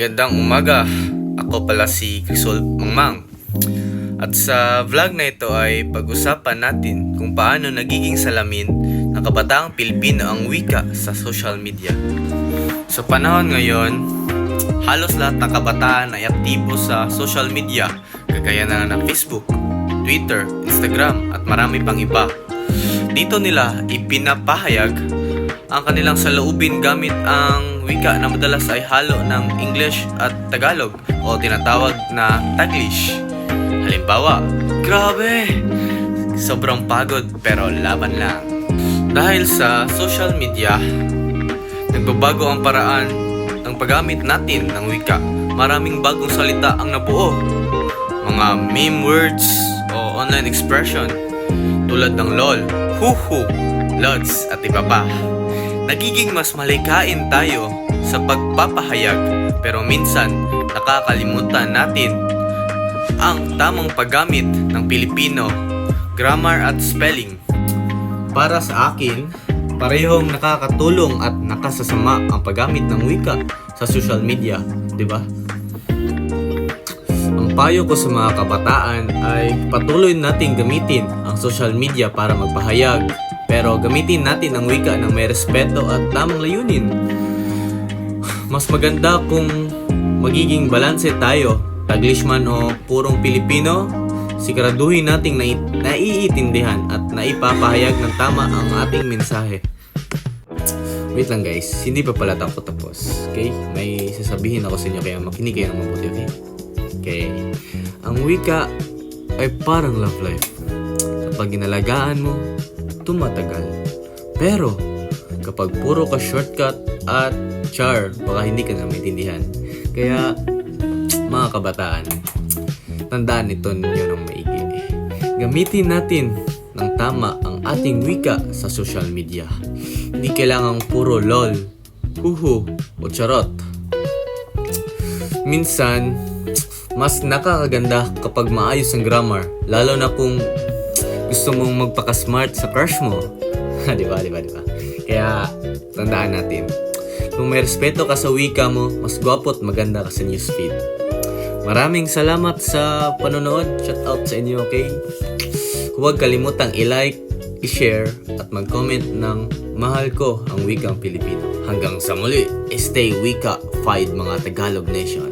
Magandang umaga. Ako pala si Crisol Mangmang. At sa vlog na ito ay pag-usapan natin kung paano nagiging salamin ng kabataang Pilipino ang wika sa social media. Sa panahon ngayon, halos lahat ng kabataan ay aktibo sa social media kagaya na ng Facebook, Twitter, Instagram at marami pang iba. Dito nila ipinapahayag ang kanilang saloobin gamit ang wika na madalas ay halo ng English at Tagalog o tinatawag na Taglish. Halimbawa, grabe! Sobrang pagod pero laban lang. Dahil sa social media, nagbabago ang paraan ng paggamit natin ng wika. Maraming bagong salita ang nabuo. Mga meme words o online expression tulad ng LOL, huhu, lods at iba pa. Nagiging mas malikain tayo sa pagpapahayag pero minsan nakakalimutan natin ang tamang paggamit ng Pilipino, grammar at spelling. Para sa akin, parehong nakakatulong at nakasasama ang paggamit ng wika sa social media, di ba? Ang payo ko sa mga kabataan ay patuloy nating gamitin ang social media para magpahayag. Pero gamitin natin ang wika ng may respeto at tamang layunin. Mas maganda kung magiging balanse tayo, Taglish man o purong Pilipino, siguraduhin nating nai- naiintindihan at naipapahayag ng tama ang ating mensahe. Wait lang guys, hindi pa pala ako tapos. Okay? May sasabihin ako sa inyo kaya makinig kayo ng mabuti, okay? Okay. Ang wika ay parang love life. Kapag ginalagaan mo, tumatagal. Pero, kapag puro ka shortcut at char, baka hindi ka na maintindihan. Kaya, mga kabataan, tandaan ito ninyo ng maigi. Gamitin natin ng tama ang ating wika sa social media. Hindi kailangang puro lol, huhu, o charot. Minsan, mas nakakaganda kapag maayos ang grammar, lalo na kung gusto mong magpaka-smart sa crush mo. di ba, di ba, di ba? Kaya, tandaan natin. Kung may respeto ka sa wika mo, mas gwapo at maganda ka sa newsfeed. Maraming salamat sa panonood. Shout out sa inyo, okay? Huwag kalimutang i-like, i-share, at mag-comment ng mahal ko ang wikang Pilipino. Hanggang sa muli, stay wika, fight mga Tagalog Nation.